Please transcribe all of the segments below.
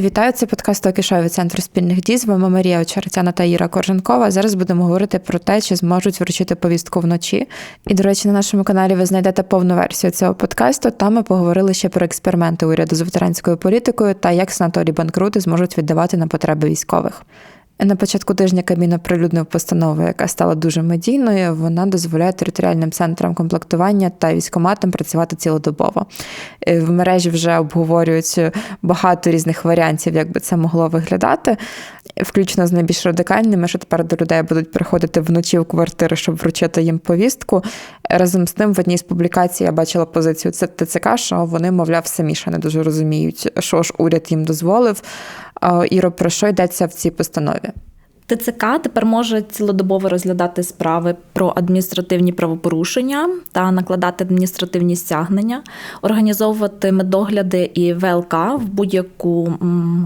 Вітаю, це подкаст Токішові центру спільних дій. З вами Марія Очеретяна та Іра Корженкова. Зараз будемо говорити про те, чи зможуть вручити повістку вночі. І, до речі, на нашому каналі ви знайдете повну версію цього подкасту. Там ми поговорили ще про експерименти уряду з ветеранською політикою та як санаторії банкрути зможуть віддавати на потреби військових. На початку тижня Кабмін оприлюднив постанову, яка стала дуже медійною. Вона дозволяє територіальним центрам комплектування та військоматам працювати цілодобово. Е, в мережі вже обговорюють багато різних варіантів, як би це могло виглядати, включно з найбільш радикальними, що тепер до людей будуть приходити вночі в квартири, щоб вручити їм повістку. Разом з тим, в одній з публікацій я бачила позицію ТЦК, що вони, мовляв, самі ще не дуже розуміють, що ж уряд їм дозволив. Іро, про що йдеться в цій постанові? ТЦК тепер може цілодобово розглядати справи про адміністративні правопорушення та накладати адміністративні стягнення, організовувати медогляди і ВЛК в будь-яку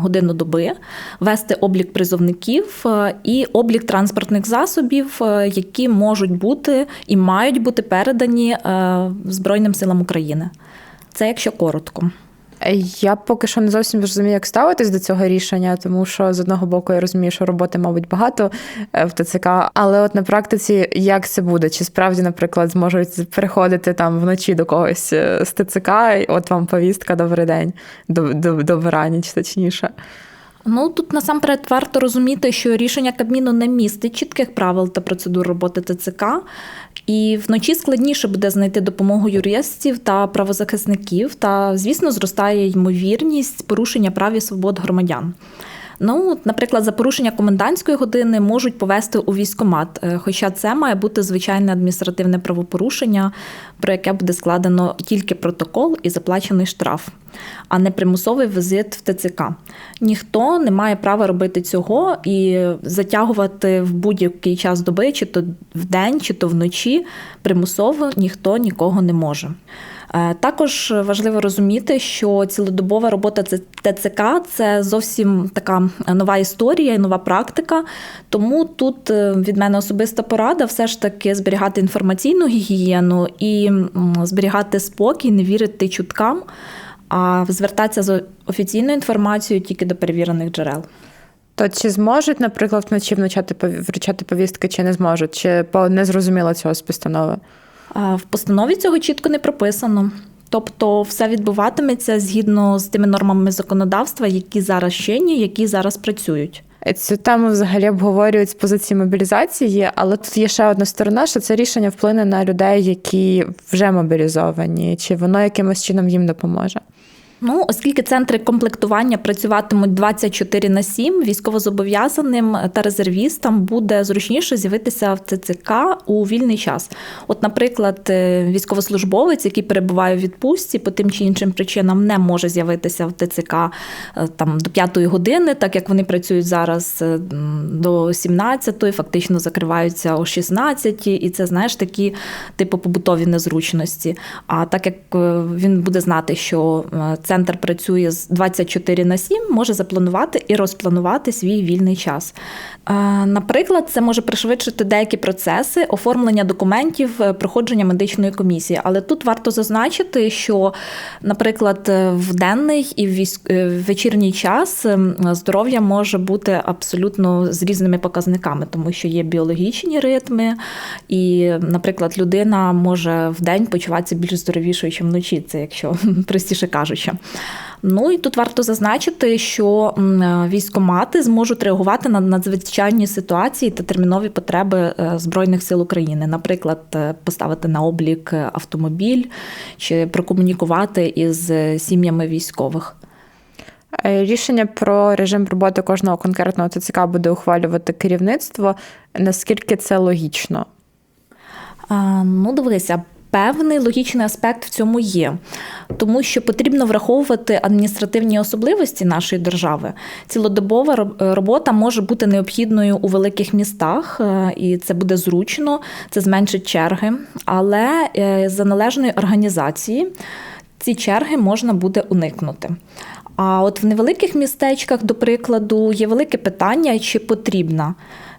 годину доби, вести облік призовників е, і облік транспортних засобів, е, які можуть бути і мають бути передані е, Збройним силам України. Це якщо коротко. Я поки що не зовсім розумію, як ставитись до цього рішення, тому що з одного боку я розумію, що роботи, мабуть, багато е, в ТЦК, але от на практиці як це буде? Чи справді, наприклад, зможуть приходити там вночі до когось е, з ТЦК, і от вам повістка, добрий день, до, до, добра ніч, точніше. Ну тут насамперед варто розуміти, що рішення Кабміну не містить чітких правил та процедур роботи ТЦК, і вночі складніше буде знайти допомогу юристів та правозахисників. Та, звісно, зростає ймовірність порушення прав і свобод громадян. Ну, наприклад, за порушення комендантської години можуть повести у військомат, е, хоча це має бути звичайне адміністративне правопорушення, про яке буде складено тільки протокол і заплачений штраф, а не примусовий візит в ТЦК. Ніхто не має права робити цього і затягувати в будь-який час доби, чи то в день, чи то вночі примусово ніхто нікого не може. Е, також важливо розуміти, що цілодобова робота ТЦК це зовсім така нова історія, нова практика. Тому тут е, від мене особиста порада все ж таки зберігати інформаційну гігієну і зберігати спокій, не вірити чуткам, а звертатися з офіційною інформацією тільки до перевірених джерел. То чи зможуть, наприклад, вночі вночати вручати повістки, чи не зможуть, чи не зрозуміло цього з постанови? В постанові цього чітко не прописано. Тобто все відбуватиметься згідно з тими нормами законодавства, які зараз чинні, які зараз працюють. Цю тему взагалі обговорюють з позиції мобілізації, але тут є ще одна сторона, що це рішення вплине на людей, які вже мобілізовані, чи воно якимось чином їм допоможе. Ну, оскільки центри комплектування працюватимуть 24 на 7, військовозобов'язаним та резервістам буде зручніше з'явитися в ЦЦК у вільний час. От, наприклад, е, військовослужбовець, який перебуває в відпустці, по тим чи іншим причинам не може з'явитися в ТЦК е, там до 5 години, так як вони працюють зараз е, до 17-ї, фактично закриваються о 16 і це знаєш такі типу побутові незручності. А так як він буде знати, що це центр працює з 24 на 7, може запланувати і розпланувати свій вільний час. Е, наприклад, це може пришвидшити деякі процеси оформлення документів, е, проходження медичної комісії. Але тут варто зазначити, що, наприклад, в денний і в е, вечірній час здоров'я може бути абсолютно з різними показниками, тому що є біологічні ритми, і, наприклад, людина може в день почуватися більш здоровішою, ніж вночі, це якщо простіше кажучи. Ну і тут варто зазначити, що військомати зможуть реагувати на надзвичайні ситуації та термінові потреби е, Збройних сил України, наприклад, е, поставити на облік автомобіль чи прокомунікувати із сім'ями військових. Е, рішення про режим роботи кожного конкретного ТЦК буде ухвалювати керівництво. Наскільки це логічно? Ну, дивися, певний логічний аспект в цьому є, тому що потрібно враховувати адміністративні особливості нашої держави. Цілодобова робота може бути необхідною у великих містах, е, і це буде зручно, це зменшить черги, але е, за належної організації ці черги можна буде уникнути. А от в невеликих містечках, до прикладу, є велике питання, чи потрібна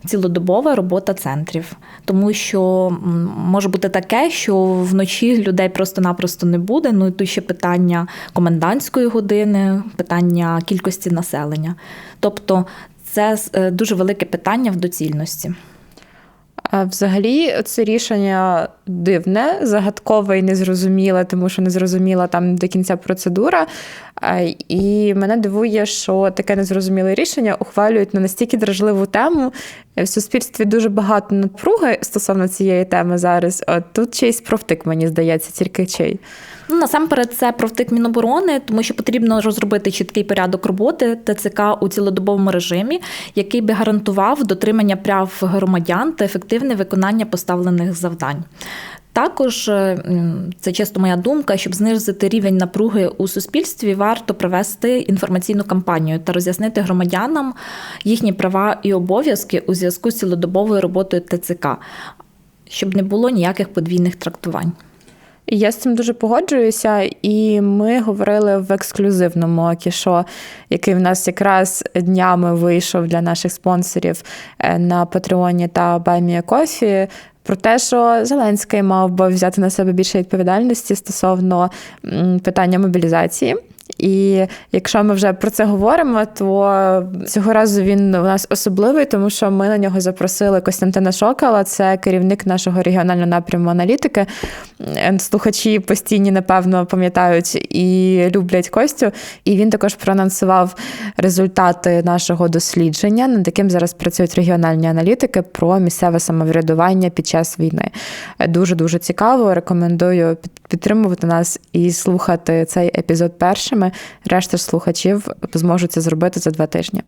цілодобова робота центрів, тому що може бути таке, що вночі людей просто-напросто не буде. Ну і тут ще питання комендантської години, питання кількості населення. Тобто це е, дуже велике питання в доцільності. Взагалі, це рішення дивне, загадкове і незрозуміле, тому що незрозуміла там до кінця процедура. І мене дивує, що таке незрозуміле рішення ухвалюють на настільки дражливу тему. В суспільстві дуже багато напруги стосовно цієї теми зараз. От тут чийсь провтик, мені здається, тільки чий. Ну, насамперед, це провтик Міноборони, тому що потрібно розробити чіткий порядок роботи ТЦК у цілодобовому режимі, який би гарантував дотримання прав громадян та ефективне виконання поставлених завдань. Також е, це часто моя думка, щоб знизити рівень напруги у суспільстві, варто провести інформаційну кампанію та роз'яснити громадянам їхні права і обов'язки у зв'язку з цілодобовою роботою ТЦК, щоб не було ніяких подвійних трактувань. Я з цим дуже погоджуюся, і ми говорили в ексклюзивному кішо, який в нас якраз днями вийшов для наших спонсорів е, на Патреоні та Баймія Кофі. Про те, що Зеленський мав би взяти на себе більше відповідальності стосовно питання мобілізації. І якщо ми вже про це говоримо, то цього разу він у нас особливий, тому що ми на нього запросили Костянтина Шокала, це керівник нашого регіонального напряму аналітики. Е, Слухачі постійні, напевно, пам'ятають і люблять Костю. І він також проанонсував результати нашого дослідження, над яким зараз працюють регіональні аналітики про місцеве самоврядування під час війни. Дуже дуже цікаво. Рекомендую під- підтримувати нас і слухати цей епізод першими. Решта ж слухачів зможуть це зробити за два тижні.